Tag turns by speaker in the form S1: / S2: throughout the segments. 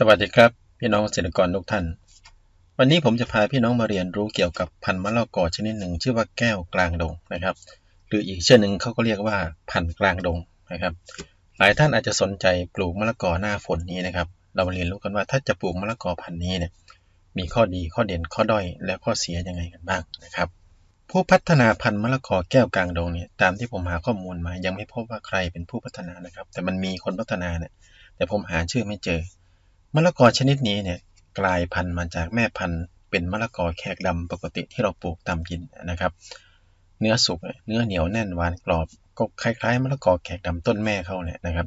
S1: สวัสดีครับ พี่น้องเกษตรกรทุกท่าน วันนี้ผมจะพาพี่น้องมาเรียนรู้เกี่ยวกับพันธุ์มะละกอชนิดหนึ่งชื่อว่าแก้วกลางดงนะครับ หรืออีกชื่อหนึ่งเขาก็เรียกว่าพันธุ์กลางดงนะครับ หลายท่านอาจจะสนใจปลูกมะละกอหน้าฝนนี้นะครับ เรามาเรียนรู้กันว่าถ้าจะปลูกมะละกอพันธุ์นี้เนี่ยมีข้อดีข้อเด่นข้อด้อยและข้อเสียยังไงกันบ้างนะครับ ผู้พัฒนาพันธุ์มะละกอแก้วกลางดงเนี่ยตามที่ผมหาข้อมูลมายังไม่พบว่าใครเป็นผู้พัฒนานะครับ แต่มันมีคนพัฒนาเนี่ยแต่ผมหาชื่อไม่เจอ มะละกอชนิดนี้เนี่ยกลายพันธุ์มาจากแม่พันธุ์ เป็นมะละกอแขกดำปกติที่เราปลูกตามกินนะครับ เนื้อสุกเนื้อเหนียวแน่นหวานกรอบ ก็คล้ายๆมะละกอแขกดำต้นแม่เขาเนี่ยนะครับ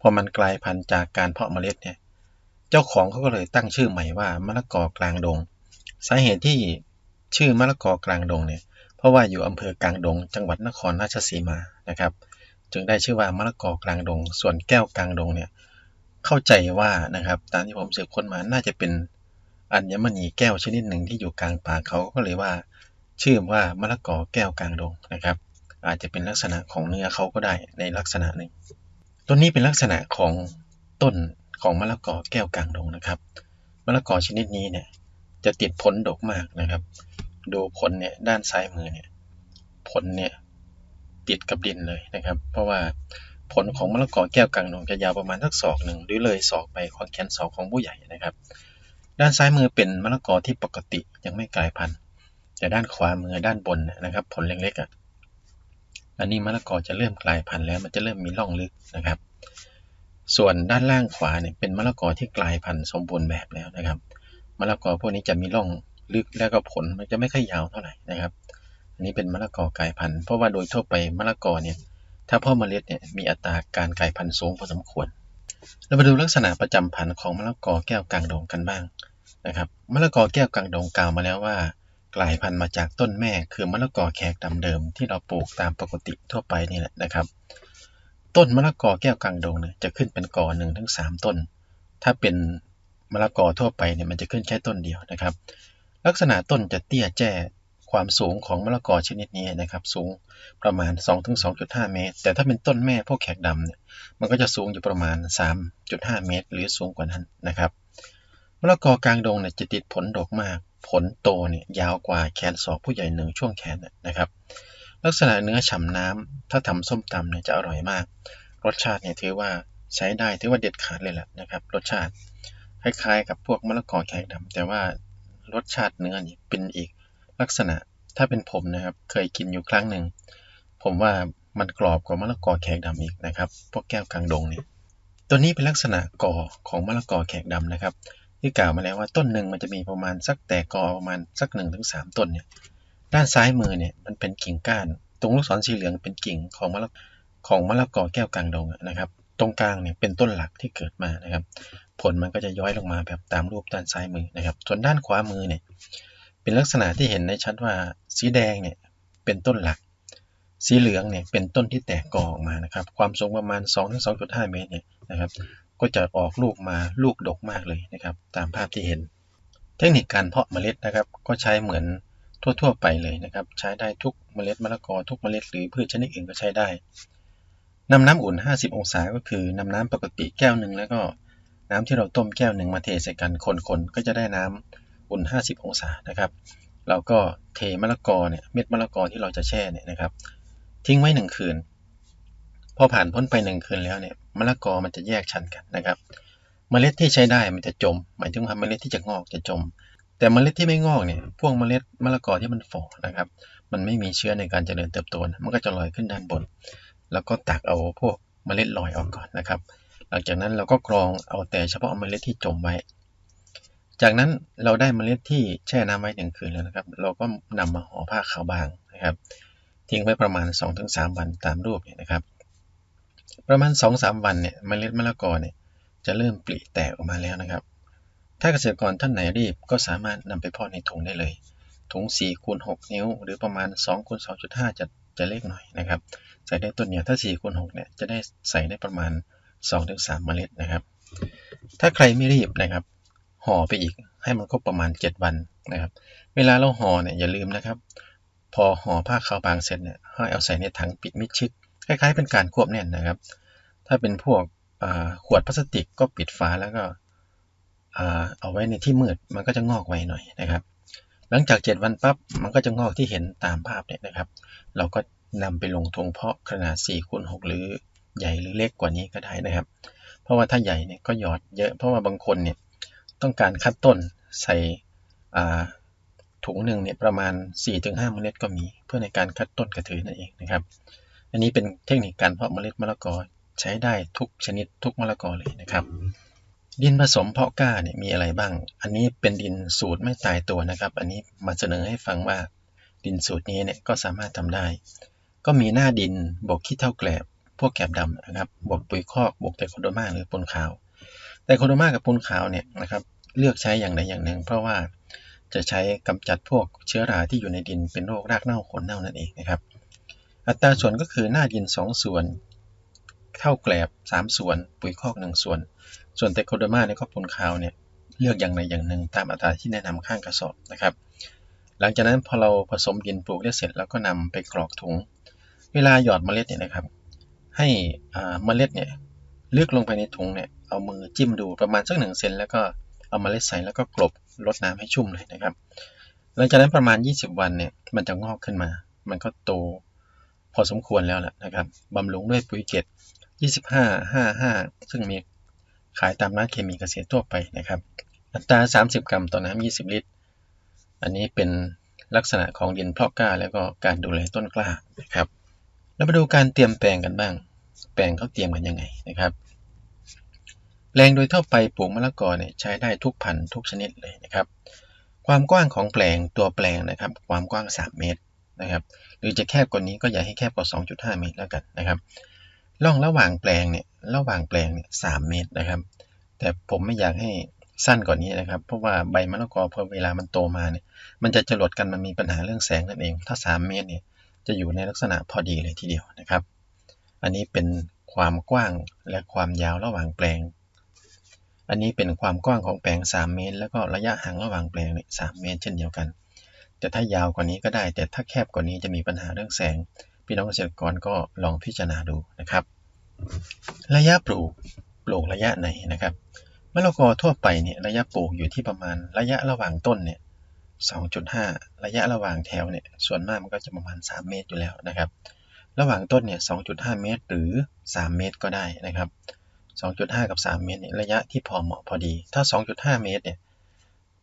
S1: พอมันกลายพันธุ์จากการเพาะเมล็ดเนี่ยเจ้าของเขาก็เลยตั้งชื่อใหม่ว่ามะละกอกลางดง สาเหตุที่ชื่อมะละกอกลางดงเนี่ยเพราะว่าอยู่อำเภอกลางดง จังหวัดนครราชสีมานะครับ จึงได้ชื่อว่ามะละกอกลางดง ส่วนแก้วกลางดงเนี่ย เข้าใจว่านะครับ ตามที่ผมสืบค้นมาน่าจะเป็นอัญมณีแก้วชนิดหนึ่งที่อยู่กลางป่าเขาก็เลยว่า ชื่อว่ามะละกอแก้วกลางดงนะครับ อาจจะเป็นลักษณะของเนื้อเขาก็ได้ในลักษณะหนึ่งต้นนี้เป็นลักษณะของต้นของมะละกอแก้วกลางดงนะครับมะละกอชนิดนี้เนี่ยจะติดผลดกมากนะครับ ดูผลเนี่ยด้านซ้ายมือเนี่ยผลเนี่ยติดกับดินเลยนะครับ เพราะว่า ผลของมะละกอแก้วกลางดงจะยาวประมาณสักศอกหนึ่งหรือเลยศอกไปของแขนศอกของผู้ใหญ่นะครับ ด้านซ้ายมือเป็นมะละกอที่ปกติยังไม่กลายพันธุ์ แต่ด้านขวามือด้านบนนะครับ ผลเล็กๆอะอันนี้มะละกอจะเริ่มกลายพันธุ์แล้วมันจะเริ่มมีร่องลึกนะครับ ส่วนด้านล่างขวาเนี่ยเป็นมะละกอที่กลายพันธุ์สมบูรณ์แบบแล้วนะครับมะละกอพวกนี้จะมีร่องลึกแล้วก็ผลมันจะไม่ค่อยยาวเท่าไหร่นะครับ อันนี้เป็นมะละกอกลายพันธุ์เพราะว่าโดยทั่วไปมะละกอเนี่ย ถ้าพ่อเมล็ดเนี่ยมีอัตราการกลายพันธุ์สูงพอสมควร เรามาดูลักษณะประจำพันธุ์ของมะละกอแก้วกลางดงกันบ้างนะครับมะละกอแก้วกลางดงกล่าวมาแล้วว่ากลายพันธุ์มาจากต้นแม่คือมะละกอแขกดำเดิม ที่เราปลูกตามปกติทั่วไปนี่แหละนะครับ ต้นมะละกอแก้วกลางดงเนี่ยจะขึ้นเป็นกอหนึ่งถึงสามต้น ถ้าเป็นมะละกอทั่วไปเนี่ยมันจะขึ้นแค่ต้นเดียวนะครับ ลักษณะต้นจะเตี้ยแจ้ ความสูงของมะละกอชนิดนี้นะครับ สูงประมาณ 2-2.5 เมตร แต่ถ้าเป็นต้นแม่พวกแขกดำเนี่ยมันก็จะสูงอยู่ประมาณ 3.5 เมตร หรือสูงกว่านั้นนะครับมะละกอกลางดงเนี่ยจะติดผลดกมาก ผลโตเนี่ยยาวกว่าแขนศอกผู้ใหญ่หนึ่งช่วงแขนนะครับ ลักษณะเนื้อฉ่ำน้ำถ้าทำส้มตำเนี่ยจะอร่อยมาก รสชาติเนี่ยถือว่าใช้ได้ถือว่าเด็ดขาดเลยแหละนะครับ รสชาติคล้ายๆ กับพวกมะละกอแขกดำแต่ว่ารสชาติเนื้อนี่เป็นอีก ลักษณะถ้าเป็นผมนะครับ เคยกินอยู่ครั้งหนึ่ง ผมว่ามันกรอบกว่ามะละกอแขกดำอีกนะครับ พวกแก้วกลางดงนี่ตัวนี้เป็นลักษณะกอของมะละกอแขกดำนะครับ ที่กล่าวมาแล้วว่าต้นหนึ่งมันจะมีประมาณสักแต่กอประมาณสักหนึ่งถึงสามต้นเนี่ย ด้านซ้ายมือเนี่ยมันเป็นกิ่งก้าน ตรงลูกศรสีเหลืองเป็นกิ่งของมะละของมะละกอแก้วกลางดงนะครับ ตรงกลางเนี่ยเป็นต้นหลักที่เกิดมานะครับ ผลมันก็จะย้อยลงมาแบบตามรูปด้านซ้ายมือนะครับ ส่วนด้านขวามือเนี่ย เป็นลักษณะที่เห็นในชัดว่าสีแดงเนี่ยเป็นต้นหลัก สีเหลืองเนี่ยเป็นต้นที่แตกกอออกมานะครับ ความสูงประมาณ 2-2.5 เมตรเนี่ยนะครับ ก็จะออกลูกมาลูกดกมากเลยนะครับ ตามภาพที่เห็น เทคนิคการเพาะเมล็ดนะครับ ก็ใช้เหมือนทั่วๆไปเลยนะครับ ใช้ได้ทุกเมล็ดมะละกอทุกเมล็ดหรือพืชชนิดอื่นก็ใช้ได้นำน้ำอุ่น 50 องศา ก็คือนำน้ำปกติแก้วหนึ่งแล้วก็น้ำที่เราต้มแก้วหนึ่งมาเทใส่กันคนๆก็จะได้น้ำ อุ่น50 องศานะครับ เราก็เทมะละกอเนี่ยเม็ดมะละกอที่เราจะแช่เนี่ยนะครับ ทิ้งไว้ 1 คืน พอผ่านพ้นไป 1 คืนแล้วเนี่ยมะละกอมันจะแยกชั้นกันนะครับเมล็ดที่ใช้ได้มันจะจม หมายถึงว่าเมล็ดที่จะงอกจะจม แต่เมล็ดที่ไม่งอกเนี่ยพวกเมล็ดมะละกอที่มันฝ่อนะครับ มันไม่มีเชื้อในการเจริญเติบโตมันก็จะลอยขึ้นด้านบน แล้วก็ตักเอาพวกเมล็ดลอยออกก่อนนะครับ หลังจากนั้นเราก็กรองเอาแต่เฉพาะเมล็ดที่จมไว้ จากนั้นเราได้เมล็ดที่แช่น้ำไว้หนึ่งคืนแล้วนะครับ เราก็นำมาห่อผ้าขาวบางนะครับทิ้งไว้ประมาณ 2-3 วันตามรูปเนี่ยนะครับ ประมาณ 2-3 วันเนี่ยเมล็ดมะละกอเนี่ยจะเริ่มปลิแตกออกมาแล้วนะครับ ถ้าเกษตรกรท่านไหนรีบก็สามารถนำไปเพาะในถุงได้เลย ถุง4คูณ6นิ้ว หรือประมาณ2คูณ2.5 จะจะเล็กหน่อยนะครับ ใส่ได้ต้นเนี่ยถ้า4คูณ6เนี่ยจะได้ใส่ได้ประมาณ 2-3 เมล็ดนะครับ ถ้าใครไม่รีบนะครับ ห่อไปอีก ให้มันครบประมาณ 7 วันนะครับ เวลาเราห่อเนี่ยอย่าลืมนะครับ พอห่อผ้าขาวบางเสร็จเนี่ยให้เอาใส่ในถังปิดมิดชิดคล้ายๆเป็นการควบแน่นนะครับ ถ้าเป็นพวกขวดพลาสติกก็ปิดฝาแล้วก็เอาไว้ในที่มืดมันก็จะงอกไวหน่อยนะครับ หลังจาก 7 วันปั๊บมันก็จะงอกที่เห็นตามภาพเนี่ยนะครับ เราก็นำไปลงทงเพาะขนาด4คูณ6หรือใหญ่หรือเล็กกว่านี้ก็ได้นะครับ เพราะว่าถ้าใหญ่เนี่ยก็หยอดเยอะเพราะว่าบางคนเนี่ย ต้องการคัดต้นใส่ถุงหนึ่งเนี่ยประมาณ 4-5เมล็ดก็มี เพื่อในการคัดต้นกระถือนั่นเองนะครับ อันนี้เป็นเทคนิคการเพาะเมล็ดมะละกอใช้ได้ทุกชนิดทุกมะละกอเลยนะครับ ดินผสมเพาะกล้าเนี่ยมีอะไรบ้าง อันนี้เป็นดินสูตรไม่ตายตัวนะครับ อันนี้มาเสนอให้ฟังว่าดินสูตรนี้เนี่ยก็สามารถทำได้ ก็มีหน้าดินบวกขี้เท่าแกลบ พวกแกลบดำนะครับ บวกปุ๋ยคอกบวกไตโคโดมาหรือปูนขาวไตโคโดมากับปูนขาวเนี่ยนะครับ เลือกใช้อย่างใดอย่างหนึ่ง เพราะว่าจะใช้กำจัดพวกเชื้อราที่อยู่ในดินเป็นโรครากเน่าขนเน่านั่นเองนะครับ อัตราส่วนก็คือหน้าดิน 2 ส่วนเท่าแกลบ 3 ส่วน ปุ๋ยคอก 1 ส่วน ส่วนเตโคโดมาในข้อปนขาวเนี่ยเลือกอย่างใดอย่างหนึ่งตามอัตราที่แนะนำข้างกระสอบนะครับ หลังจากนั้นพอเราผสมดินปลูกได้เสร็จแล้วก็นำไปกรอกถุง เวลาหยอดเมล็ดเนี่ยนะครับ ให้เมล็ดเนี่ยเลือกลงไปในถุงเนี่ยเอามือจิ้มดูประมาณสักหนึ่งเซนแล้วก็ เอามาเล็ดใส่แล้วก็กลบลดน้ำให้ชุ่มเลยนะครับหลังจากนั้นประมาณ 20 วันเนี่ยมันจะงอกขึ้นมา มันก็โตพอสมควรแล้วแหละนะครับบำรุงด้วยปุ๋ยเกต25 55 ซึ่งมีขายตามร้านเคมีเกษตรทั่วไปนะครับ อัตรา 30 กรัมต่อน้ำ20 ลิตร อันนี้เป็นลักษณะของดินเพาะกล้า แล้วก็การดูแลต้นกล้านะครับ แล้วมาดูการเตรียมแปลงกันบ้าง แปลงเขาเตรียมกันยังไงนะครับ แปลงโดยทั่วไปปลูกมะละกอเนี่ยใช้ได้ทุกพันธุ์ทุกชนิดเลยนะครับ ความกว้างของแปลงตัวแปลงนะครับ ความกว้าง 3 เมตรนะครับ หรือจะแคบกว่านี้ก็อย่าให้แคบกว่า 2.5 เมตรแล้วกันนะครับร่องระหว่างแปลงเนี่ยระหว่างแปลงเนี่ยสเมตรนะครับ แต่ผมไม่อยากให้สั้นกว่านี้นะครับ เพราะว่าใบมะละกอพอเวลามันโตมาเนี่ย มันจะจรดกันมันมีปัญหาเรื่องแสงนั่นเอง ถ้า 3 เมตรเนี่ยจะอยู่ในลักษณะพอดีเลยทีเดียวนะครับ อันนี้เป็นความกว้างและความยาวระหว่างแปลง อันนี้เป็นความกว้างของแปลง 3 เมตร แล้วก็ระยะห่างระหว่างแปลงเนี่ยสเมตร เช่นเดียวกัน แต่ถ้ายาวกว่านี้ก็ได้ แต่ถ้าแคบกว่านี้จะมีปัญหาเรื่องแสง พี่น้องเกษตรกรก็ลองพิจารณาดูนะครับ ระยะปลูกปลูกระยะไหนนะครับมะละกอทั่วไปเนี่ยระยะปลูกอยู่ที่ประมาณระยะระหว่างต้นเนี่ย2.5 ระยะระหว่างแถวเนี่ยส่วนมากมันก็จะประมาณ 3 เมตรอยู่แล้วนะครับ ระหว่างต้นเนี่ย2.5 เมตรหรือ 3 เมตรก็ได้นะครับ 2.5 กับ 3 เมตรเนี่ยระยะที่พอเหมาะพอดี ถ้า 2.5 เมตรเนี่ย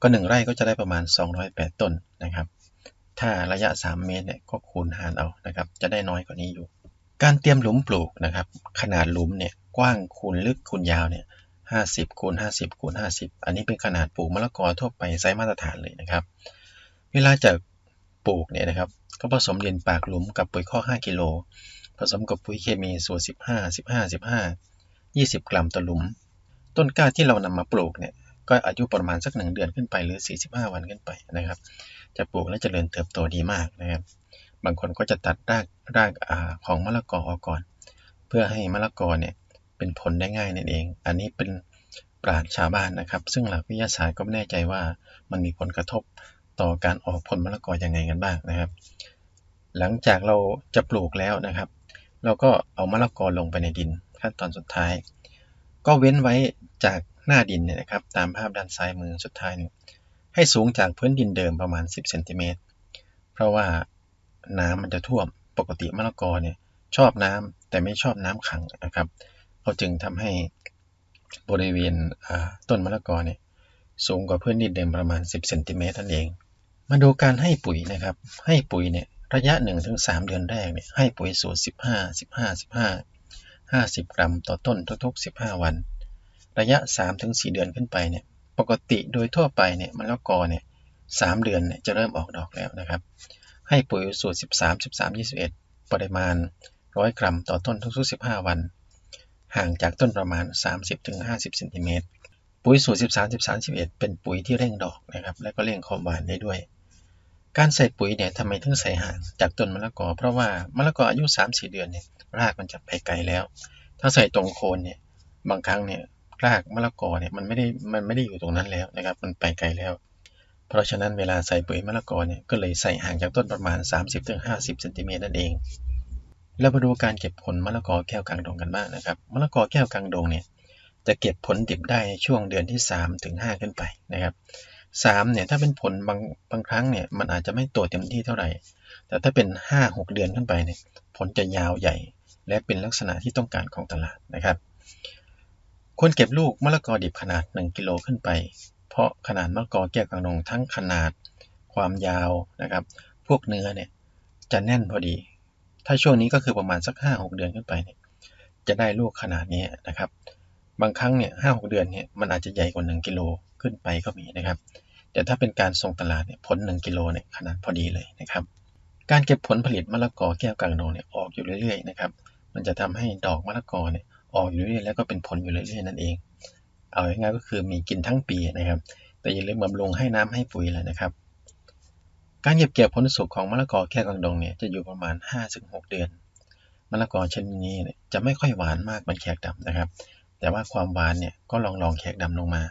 S1: ก็ 1 ไร่ก็จะได้ประมาณ 208 ต้นนะครับ ถ้าระยะ 3 เมตรเนี่ยก็คูณหารเอานะครับ จะได้น้อยกว่านี้อยู่ การเตรียมหลุมปลูกนะครับ ขนาดหลุมเนี่ยกว้างคูณลึกคูณยาวเนี่ย50คูณ50คูณ50 อันนี้เป็นขนาดปลูกมะละกอทั่วไปไซส์มาตรฐานเลยนะครับ เวลาจะปลูกเนี่ยนะครับ ก็ผสมดินปากหลุมกับปุ๋ยข้อ 5 กิโล ผสมกับปุ๋ยเคมีส่วน15 15 15 20 กรัมต่อหลุม ต้นกล้าที่เรานำมาปลูกเนี่ยก็อายุประมาณสัก 1 เดือนขึ้นไปหรือ 45 วันขึ้นไปนะครับ จะปลูกและจะเจริญเติบโตดีมากนะครับ บางคนก็จะตัดรากรากของมะละกอออกก่อน เพื่อให้มะละกอเนี่ยเป็นผลได้ง่ายนั่นเอง อันนี้เป็นปราชชาวบ้านนะครับ ซึ่งหลักวิทยาศาสตร์ก็ไม่แน่ใจว่ามันมีผลกระทบต่อการออกผลมะละกอยังไงกันบ้างนะครับ หลังจากเราจะปลูกแล้วนะครับ เราก็เอามะละกอลงไปในดิน ขั้นตอนสุดท้าย ก็เว้นไว้จากหน้าดินเนี่ยนะครับ ตามภาพด้านซ้ายมือสุดท้ายเนี่ยให้สูงจากพื้นดินเดิมประมาณ 10เซนติเมตรเพราะว่าน้ำมันจะท่วมปกติมะละกอเนี่ยชอบน้ำแต่ไม่ชอบน้ำขังนะครับเขาจึงทำให้บริเวณต้นมะละกอเนี่ยสูงกว่าพื้นดินเดิมประมาณ 10เซนติเมตรนั่นเอง มาดูการให้ปุ๋ยนะครับ ให้ปุ๋ยเนี่ยระยะ 1-3 เดือนแรกเนี่ยให้ปุ๋ยสูตร 15 15 15 50 กรัมต่อต้นทุก ๆ 15 วัน ระยะ 3-4 เดือนขึ้นไปเนี่ยปกติโดยทั่วไปเนี่ยมะละกอเนี่ย3เดือนเนี่ยจะเริ่มออกดอกแล้วนะครับ ให้ปุ๋ยสูตร 13 13 21 ปริมาณ 100 กรัมต่อต้นทุกๆ 15 วัน ห่างจากต้นประมาณ 30-50เซนติเมตรปุ๋ยสูตร 13 13 11 เป็นปุ๋ยที่เร่งดอกนะครับ และก็เร่งความหวานได้ด้วย การใส่ปุ๋ยเนี่ยทำไมถึงใส่ห่างจากต้นมะละกอ เพราะว่ามะละกออายุ 3-4 เดือนเนี่ยรากมันจะไปไกลแล้ว ถ้าใส่ตรงโคนเนี่ยบางครั้งเนี่ยรากมะละกอเนี่ยมันไม่ได้มันไม่ได้อยู่ตรงนั้นแล้วนะครับ มันไปไกลแล้ว เพราะฉะนั้นเวลาใส่ปุ๋ยมะละกอเนี่ยก็เลยใส่ห่างจากต้นประมาณ 30-50เซนติเมตรนั่นเองแล้วมาดูการเก็บผลมะละกอแก้วกลางดงกันบ้างนะครับมะละกอแก้วกลางดงเนี่ยจะเก็บผลดิบได้ช่วงเดือนที่3ถึง5ขึ้นไปนะครับ 3เนี่ยถ้าเป็นผลบางบางครั้งเนี่ยมันอาจจะไม่โตเต็มที่เท่าไหร่ แต่ถ้าเป็น 5-6 เดือนขึ้นไปเนี่ยผลจะยาวใหญ่ และเป็นลักษณะที่ต้องการของตลาดนะครับควรเก็บลูกมะละกอดิบขนาด 1 กิโลขึ้นไป เพราะขนาดมะละกอแก้วกลางดงทั้งขนาดความยาวนะครับ พวกเนื้อเนี่ยจะแน่นพอดี ถ้าช่วงนี้ก็คือประมาณสัก 5-6 เดือนขึ้นไปเนี่ยจะได้ลูกขนาดนี้นะครับ บางครั้งเนี่ยห้าหเดือนเนี่ยมันอาจจะใหญ่กว่า 1 กิโล ขึ้นไปก็มีนะครับ แต่ถ้าเป็นการส่งตลาดเนี่ยผล 1กิโลเนี่ยขนาดพอดีเลยนะครับ การเก็บผลผลิตมะละกอแก้วกลางดงเนี่ยออกอยู่เรื่อยๆนะครับมันจะทำให้ดอกมะละกอเนี่ยออกอยู่เรื่อยๆแล้วก็เป็นผลอยู่เรื่อยๆนั่นเอง เอาง่ายๆก็คือมีกินทั้งปีนะครับ แต่อย่าลืมบำรุงให้น้ำให้ปุ๋ยแหละนะครับ การเก็บเกี่ยวผลสุกของมะละกอแก้วกลางดงเนี่ยจะอยู่ประมาณ 5-6 เดือนมะละกอชนิดนี้เนี่ยจะไม่ค่อยหวานมากเหมือนแขกดำนะครับ แต่ว่าความหวานเนี่ยก็ลองลองแขกดำลงมา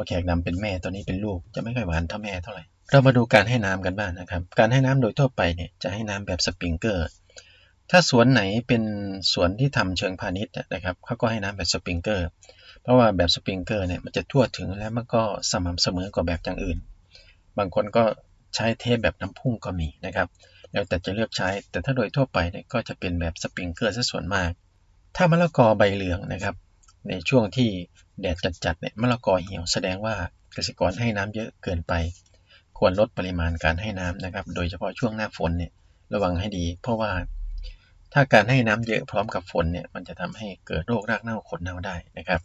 S1: พอแขกดำเป็นแม่ตัวนี้เป็นลูกจะไม่ค่อยหวานเท่าแม่เท่าไหร่ เรามาดูการให้น้ำกันบ้างนะครับ การให้น้ำโดยทั่วไปเนี่ยจะให้น้ำแบบสปริงเกอร์ ถ้าสวนไหนเป็นสวนที่ทำเชิงพาณิชย์นะครับเขาก็ให้น้ำแบบสปริงเกอร์ เพราะว่าแบบสปริงเกอร์เนี่ยมันจะทั่วถึงและมันก็สม่ำเสมอกว่าแบบอย่างอื่น บางคนก็ใช้เทปแบบน้ำพุ่งก็มีนะครับแล้วแต่จะเลือกใช้ แต่ถ้าโดยทั่วไปเนี่ยก็จะเป็นแบบสปริงเกอร์ซะส่วนมาก ถ้ามะละกอใบเหลืองนะครับ ในช่วงที่แดดจัดๆเนี่ยมะละกอเหี่ยวแสดงว่าเกษตรกรให้น้ำเยอะเกินไป ควรลดปริมาณการให้น้ำนะครับ โดยเฉพาะช่วงหน้าฝนเนี่ยระวังให้ดี เพราะว่าถ้าการให้น้ำเยอะพร้อมกับฝนเนี่ยมันจะทำให้เกิดโรครากเน่าขนเน่าได้นะครับ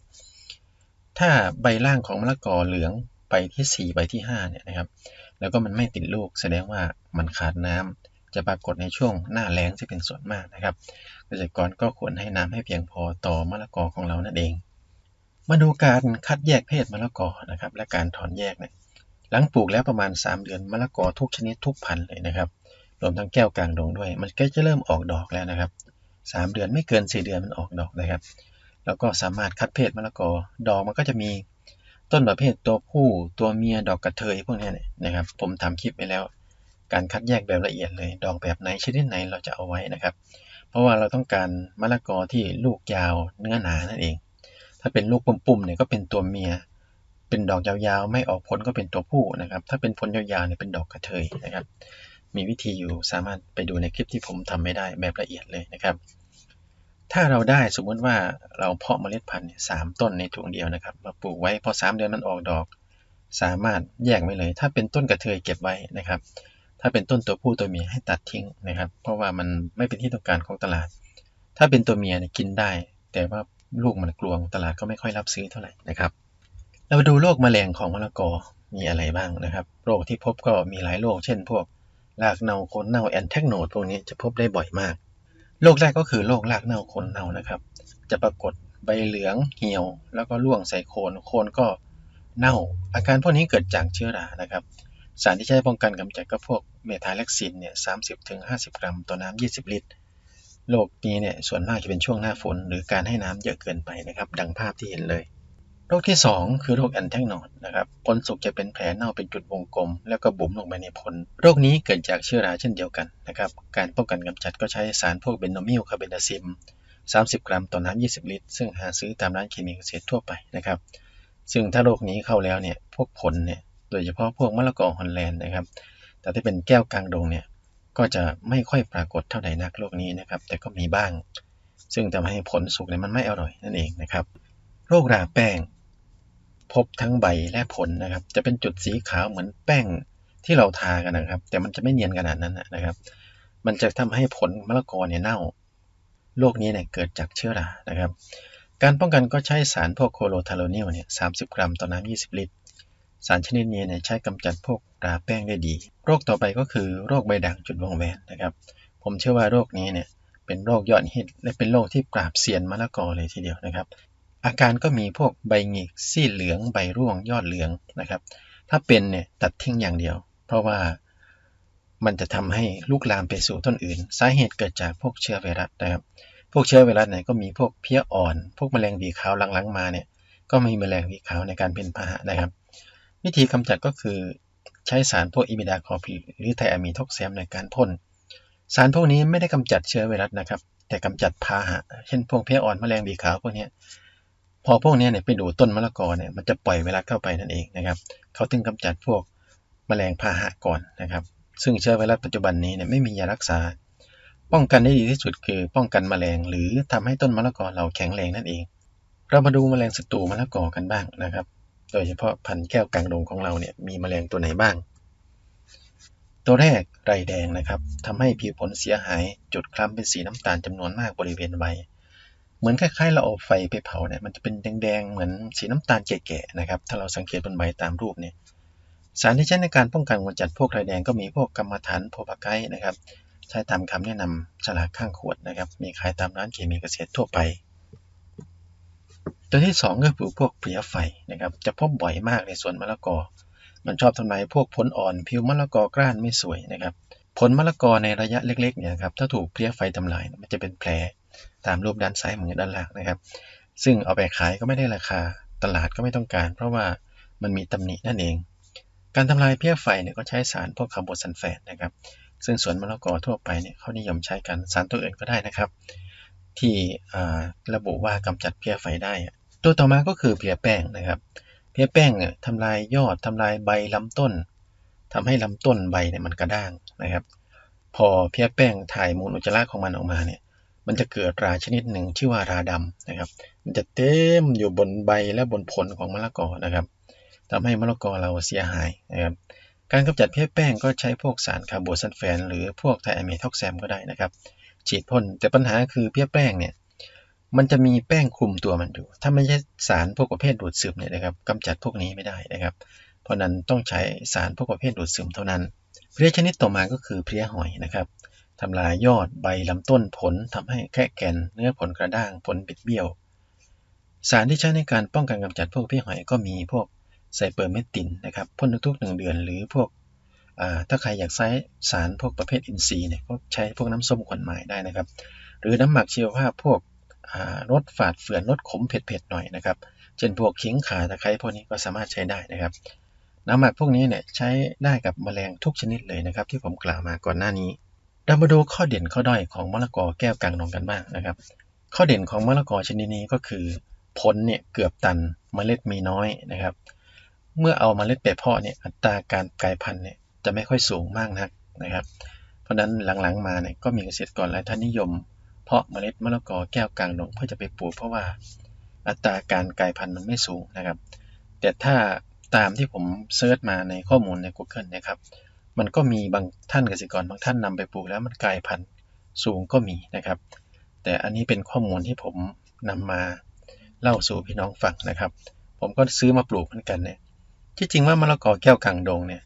S1: ถ้าใบล่างของมะละกอเหลืองใบที่ 4 ใบที่5เนี่ยนะครับ แล้วก็มันไม่ติดลูกแสดงว่ามันขาดน้ำ จะปรากฏในช่วงหน้าแล้งที่เป็นส่วนมากนะครับ เกษตรกรก็ควรให้น้ำให้เพียงพอต่อมะละกอของเรานั่นเอง มาดูการคัดแยกเพศมะละกอนะครับ และการถอนแยกเนี่ยหลังปลูกแล้วประมาณ 3 เดือนมะละกอทุกชนิดทุกพันธุ์เลยนะครับ รวมทั้งแก้วกลางดงด้วย มันก็จะเริ่มออกดอกแล้วนะครับ 3 เดือนไม่เกิน 4 เดือนมันออกดอกนะครับ แล้วก็สามารถคัดเพศมะละกอ ดอกมันก็จะมีต้นประเภทตัวผู้ตัวเมียดอกกระเทยพวกนี้เนี่ยนะครับ ผมทำคลิปไปแล้ว การคัดแยกแบบละเอียดเลย ดอกแบบไหนชนิดไหนเราจะเอาไว้นะครับ เพราะว่าเราต้องการมะละกอที่ลูกยาวเนื้อหนานั่นเอง ถ้าเป็นลูกปุ่มๆเนี่ยก็เป็นตัวเมีย เป็นดอกยาวๆ ไม่ออกผลก็เป็นตัวผู้นะครับ ถ้าเป็นผลยาวๆเนี่ยเป็นดอกกระเทยนะครับ มีวิธีอยู่สามารถไปดูในคลิปที่ผมทำไม่ได้แบบละเอียดเลยนะครับ ถ้าเราได้สมมติว่าเราเพาะเมล็ดพันธุ์สามต้นในถุงเดียวนะครับ มาปลูกไว้พอ3เดือนมันออกดอก สามารถแยกไว้เลย ถ้าเป็นต้นกระเทยเก็บไว้นะครับ ถ้าเป็นต้นตัวผู้ตัวเมียให้ตัดทิ้งนะครับ เพราะว่ามันไม่เป็นที่ต้องการของตลาด ถ้าเป็นตัวเมียเนี่ยกินได้ แต่ว่าลูกมันกลวงตลาดก็ไม่ค่อยรับซื้อเท่าไหร่นะครับ เรามาดูโรคแมลงของมะละกอมีอะไรบ้างนะครับ โรคที่พบก็มีหลายโรค เช่น พวกรากเน่าโคนเน่าแอนแทกโนดพวกนี้จะพบได้บ่อยมากโรคแรกก็คือโรครากเน่าโคนเน่านะครับ จะปรากฏใบเหลืองเหี่ยว แล้วก็ร่วงใส่โคนโคนก็เน่า อาการพวกนี้เกิดจากเชื้อรานะครับ สารที่ใช้ป้องกันกำจัดก็พวกเมทาเล็กซินเนี่ยสามสิบถึงห้าสิบกรัมต่อน้ำยี่สิบลิตร โรคนี้เนี่ยส่วนมากจะเป็นช่วงหน้าฝน หรือการให้น้ำเยอะเกินไปนะครับ ดังภาพที่เห็นเลย โรคที่ 2 คือโรคแอนแทกนดนะครับผลสุกจะเป็นแผลเน่าเป็นจุดวงกลม แล้วก็บุ๋มลงไปในผล โรคนี้เกิดจากเชื้อราเช่นเดียวกันนะครับ การป้องกันกำจัดก็ใช้สารพวกเบนโนมิลคาเบนาซิม 30 กรัมต่อน้ำ20 ลิตร ซึ่งหาซื้อตามร้านเคมีเกษตรทั่วไปนะครับ ซึ่งถ้าโรคนี้เข้าแล้วเนี่ยพวกผลเนี่ย โดยเฉพาะพวกมะละกอฮอลแลนด์นะครับ แต่ถ้าเป็นแก้วกลางดงเนี่ยก็จะไม่ค่อยปรากฏเท่าไหร่นักโรคนี้นะครับ แต่ก็มีบ้าง ซึ่งทำให้ผลสุกเนี่ยมันไม่อร่อยนั่นเองนะครับ โรคราแป้ง พบทั้งใบและผลนะครับ จะเป็นจุดสีขาวเหมือนแป้งที่เราทากันนะครับ แต่มันจะไม่เนียนขนาดนั้นนะครับ มันจะทำให้ผลมะละกอเนี่ยเน่าโรคนี้เนี่ยเกิดจากเชื้อรานะครับ การป้องกันก็ใช้สารพวกโคโลทาโลนิลเนี่ย30กรัมต่อน้ำ20 ลิตร สารชนิดนี้เนี่ยใช้กำจัดพวกราแป้งได้ดี โรคต่อไปก็คือโรคใบด่างจุดวงแหวนนะครับ ผมเชื่อว่าโรคนี้เนี่ยเป็นโรคยอดฮิตและเป็นโรคที่ปราบเซียนมะละกอเลยทีเดียวนะครับ อาการก็มีพวกใบหงิกซีดเหลืองใบร่วงยอดเหลืองนะครับ ถ้าเป็นเนี่ยตัดทิ้งอย่างเดียว เพราะว่ามันจะทำให้ลุกลามไปสู่ต้นอื่น สาเหตุเกิดจากพวกเชื้อไวรัสนะครับ พวกเชื้อไวรัสเนี่ยก็มีพวกเพี้ยอ่อน พวกแมลงวีขาวหลังๆมาเนี่ยก็มีแมลงวีขาวในการเป็นพาหะนะครับ วิธีกำจัดก็คือใช้สารพวกอิมิดาคอพีหรือไทอะมีท็อกแซมในการพ่น สารพวกนี้ไม่ได้กำจัดเชื้อไวรัสนะครับ แต่กำจัดพาหะ เช่นพวกเพี้ยอ่อนแมลงวีขาวพวกนี้พอพวกนี้เนี่ยไปดูต้นมะละกอเนี่ยมันจะปล่อยไวรัสเข้าไปนั่นเองนะครับ เขาถึงกำจัดพวกแมลงพาหะก่อนนะครับ ซึ่งเชื้อไวรัสปัจจุบันนี้เนี่ยไม่มียารักษา ป้องกันได้ดีที่สุดคือป้องกันแมลง หรือทำให้ต้นมะละกอเราแข็งแรงนั่นเอง เรามาดูแมลงศัตรูมะละกอกันบ้างนะครับ โดยเฉพาะพันธุ์แก้วกลางดงของเราเนี่ยมีแมลงตัวไหนบ้าง ตัวแรกไรแดงนะครับทำให้ผิวผลเสียหายจุดคล้ำเป็นสีน้ำตาลจำนวนมากบริเวณใบเหมือนคล้ายๆเราเอาไฟไปเผาเนี่ยมันจะเป็นแดงๆเหมือนสีน้ำตาลแก่ๆนะครับถ้าเราสังเกตบนใบตามรูปเนี่ยสารที่ใช้ในการป้องกันกำจัดพวกไรแดงก็มีพวกกรรมฐานโพบาไกนะครับใช้ตามคำแนะนำฉลากข้างขวดนะครับมีขายตามร้านเคมีเกษตรทั่วไป ตัวที่ 2 ก็คือพวกเพลี้ยไฟนะครับจะพบบ่อยมากในสวนมะละกอ มันชอบทำลายพวกผลอ่อนผิวมะละกอกล้านไม่สวยนะครับผลมะละกอในระยะเล็กๆเนี่ยครับถ้าถูกเพลี้ยไฟทำลายมันจะเป็นแผลตามรูปด้านซ้ายมือด้านล่างนะครับ ซึ่งเอาไปขายก็ไม่ได้ราคาตลาดก็ไม่ต้องการ เพราะว่ามันมีตำหนินั่นเอง การทำลายเพลี้ยไฟเนี่ยก็ใช้สารพวกคาร์โบซัลเฟตนะครับ ซึ่งสวนมะละกอทั่วไปเนี่ยเขานิยมใช้กันสารตัวอื่นก็ได้นะครับ ที่ระบุว่ากำจัดเพลี้ยไฟได้ ตัวต่อมาก็คือเพลี้ยแป้งนะครับ เพลี้ยแป้งเนี่ยทำลายยอดทำลายใบลำต้นทำให้ลำต้นใบเนี่ยมันกระด้างนะครับ พอเพลี้ยแป้งถ่ายมูลอุจจาระของมันออกมาเนี่ย มันจะเกิดราชนิดหนึ่งชื่อว่าราดำนะครับ มันจะเต็มอยู่บนใบและบนผลของมะละกอนะครับทำให้มะละกอเราเสียหายนะครับการกำจัดเพลี้ยแป้งก็ใช้พวกสารคาร์โบซัลเฟนหรือพวกไทอะเมท็อกแซมก็ได้นะครับ ฉีดพ่นแต่ปัญหาคือเพลี้ยแป้งเนี่ย มันจะมีแป้งคลุมตัวมันอยู่ ถ้าไม่ใช่สารพวกประเภทดูดซึมเนี่ยนะครับกำจัดพวกนี้ไม่ได้นะครับ เพราะนั้นต้องใช้สารพวกประเภทดูดซึมเท่านั้น เพลี้ยชนิดต่อมาก็คือเพลี้ยหอยนะครับทำลายยอดใบลำต้นผลทำให้แค่แก่นเนื้อผลกระด้างผลบิดเบี้ยว สารที่ใช้ในการป้องกันกำจัดพวกเพลี้ยหอยก็มีพวกไซเปอร์เมตินนะครับพ่นทุกๆหนึ่งเดือนหรือพวกถ้าใครอยากใช้สารพวกประเภทอินทรีย์เนี่ยก็ใช้พวกน้ำส้มขวัญไม้ได้นะครับ หรือน้ำหมักชีวภาพพวก รสฝาดเฟื่อนรสขมเผ็ดๆหน่อยนะครับ เช่นพวกขิงข่าตะไคร้พวกนี้ก็สามารถใช้ได้นะครับ น้ำหมักพวกนี้เนี่ยใช้ได้กับแมลงทุกชนิดเลยนะครับ ที่ผมกล่าวมาก่อนหน้านี้เรามาดูข้อเด่นข้อด้อยของมะละกอแก้วกลางนองกันบ้างนะครับ ข้อเด่นของมะละกอชนิดนี้ก็คือผลเนี่ยเกือบตันเมล็ดมีน้อยนะครับ เมื่อเอามาเมล็ดไปเพาะเนี่ยอัตราการกลายพันธุ์เนี่ยจะไม่ค่อยสูงมากนักนะครับ เพราะฉะนั้นหลังๆมาเนี่ยก็มีเกษตรกรหลายท่านนิยม เพาะเมล็ดมะละกอแก้วกลางดงเพื่อจะไปปลูกเพราะว่าอัตราการกลายพันธุ์มันไม่สูงนะครับ แต่ถ้าตามที่ผมเซิร์ชมาในข้อมูลใน Google นะครับ มันก็มีบางท่านเกษตรกรบางท่านนำไปปลูกแล้วมันกลายพันธุ์สูงก็มีนะครับ แต่อันนี้เป็นข้อมูลที่ผมนำมาเล่าสู่พี่น้องฟังนะครับ ผมก็ซื้อมาปลูกเหมือนกันเนี่ยที่จริงว่ามะละกอแก้วกลางดงเนี่ย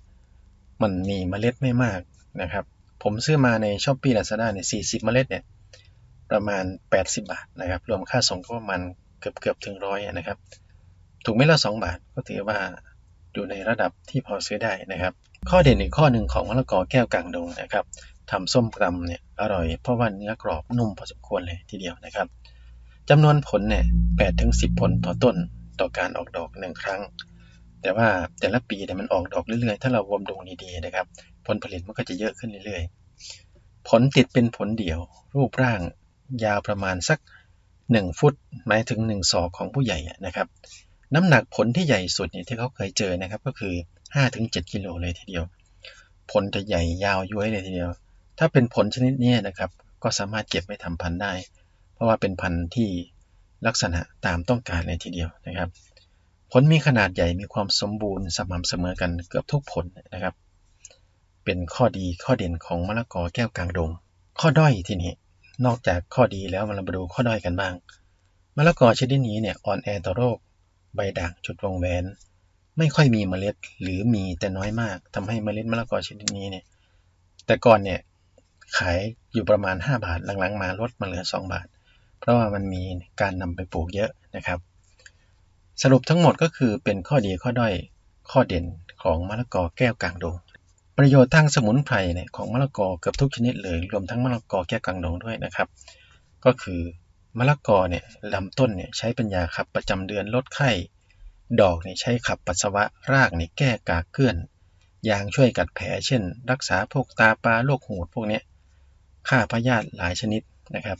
S1: มันมีเมล็ดไม่มากนะครับ ผมซื้อมาในช้อปปี้ลาซาด้าเนี่ยสี่สิบเมล็ดเนี่ย ประมาณ 80 บาทนะครับ รวมค่าส่งก็ประมาณเกือบเกือบถึงร้อยนะครับ ถูกไม่ละสองบาทก็ถือว่าอยู่ในระดับที่พอซื้อได้นะครับ ข้อเด่นอีกข้อหนึ่งของมะละกอแก้วกลางดงนะครับทำส้มตำเนี่ยอร่อยเพราะว่าเนื้อกรอบนุ่มพอสมควรเลยทีเดียวนะครับจำนวนผลเนี่ยแปดถึงสิบผลต่อต้นต่อการออกดอกหนึ่งครั้ง แต่ว่าแต่ละปีเนี่ยมันออกดอกเรื่อยๆ ถ้าเราวมดงดีๆนะครับ ผลผลิตมันก็จะเยอะขึ้นเรื่อยๆ ผลติดเป็นผลเดี่ยว รูปร่าง ยาวประมาณสัก 1 ฟุตหมายถึง 1 ศอกของผู้ใหญ่นะครับ น้ำหนักผลที่ใหญ่สุดเนี่ยที่เขาเคยเจอนะครับก็คือ 5-7 กิโลเลยทีเดียว ผลจะใหญ่ยาวย้วยเลยทีเดียว ถ้าเป็นผลชนิดนี้นะครับก็สามารถเก็บไว้ทำพันธุ์ได้ เพราะว่าเป็นพันธุ์ที่ลักษณะตามต้องการเลยทีเดียวนะครับ ผลมีขนาดใหญ่มีความสมบูรณ์สม่ำเสมอกันเกือบทุกผลนะครับ เป็นข้อดีข้อเด่นของมะละกอแก้วกลางดง ข้อด้อยทีนี้ นอกจากข้อดีแล้วมาดูข้อด้อยกันบ้างมะละกอชนิดนี้เนี่ยอ่อนแอต่อโรค ใบด่างจุดวงแหวน ไม่ค่อยมีเมล็ดหรือมีแต่น้อยมากทำให้เมล็ดมะละกอชนิดนี้เนี่ยแต่ก่อนเนี่ยขายอยู่ประมาณ 5 บาทหลังๆ มาลดมาเหลือ 2 บาท เพราะว่ามันมีการนำไปปลูกเยอะนะครับ สรุปทั้งหมดก็คือเป็นข้อดีข้อด้อยข้อเด่นของมะละกอแก้วกลางดง ประโยชน์ทางสมุนไพรเนี่ยของมะละกอเกือบทุกชนิดเลยรวมทั้งมะละกอแก้กังดงด้วยนะครับ ก็คือมะละกอเนี่ยลำต้นเนี่ยใช้เป็นยาขับประจำเดือนลดไข้ ดอกเนี่ยใช้ขับปัสสาวะรากเนี่ยแก้กากเกลื่อน ยางช่วยกัดแผลเช่น รักษาพวกตาปลาโรคหูดพวกนี้ฆ่าพยาธิหลายชนิดนะครับ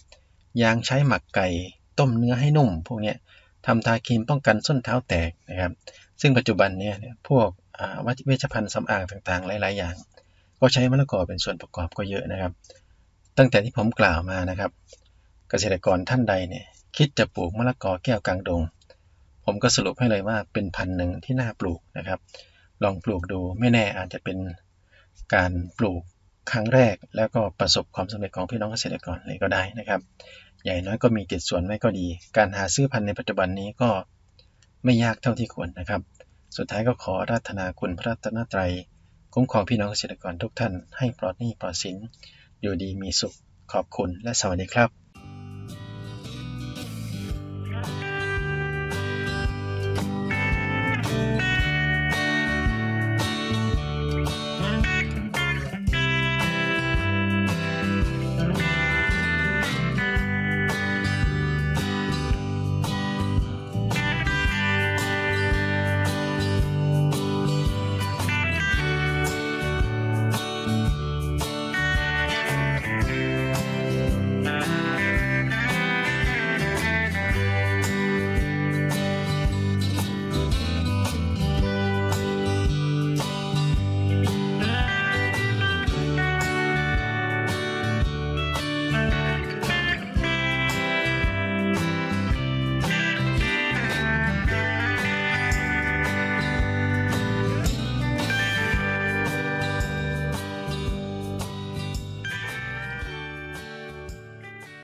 S1: ยางใช้หมักไก่ต้มเนื้อให้นุ่ม พวกนี้ททำทาครีมป้องกันส้นเท้าแตกนะครับ ซึ่งปัจจุบันเนี่ยพวก วัชเวชภัณฑ์สำอางต่างๆ หลาย ๆ อย่าง ก็ใช้มะละกอเป็นส่วนประกอบก็เยอะนะครับ ตั้งแต่ที่ผมกล่าวมานะครับ เกษตรกรท่านใดเนี่ยคิดจะปลูกมะละกอแก้วกลางดง ผมก็สรุปให้เลยว่าเป็นพันธุ์หนึ่งที่น่าปลูกนะครับ ลองปลูกดูไม่แน่อาจจะเป็นการปลูกครั้งแรกแล้วก็ประสบความสำเร็จของพี่น้องเกษตรกรเลยก็ได้นะครับ ใหญ่น้อยก็มีติดส่วนไม่ก็ดี การหาซื้อพันธุ์ในปัจจุบันนี้ก็ไม่ยากเท่าที่ควรนะครับ สุดท้ายก็ขอรัตนาคุณพระรัตนตรัย คุ้มครองพี่น้องเกษตรกรทุกท่านให้ปลอดหนี้ปลอดสิน อยู่ดีมีสุขขอบคุณและสวัสดีครับ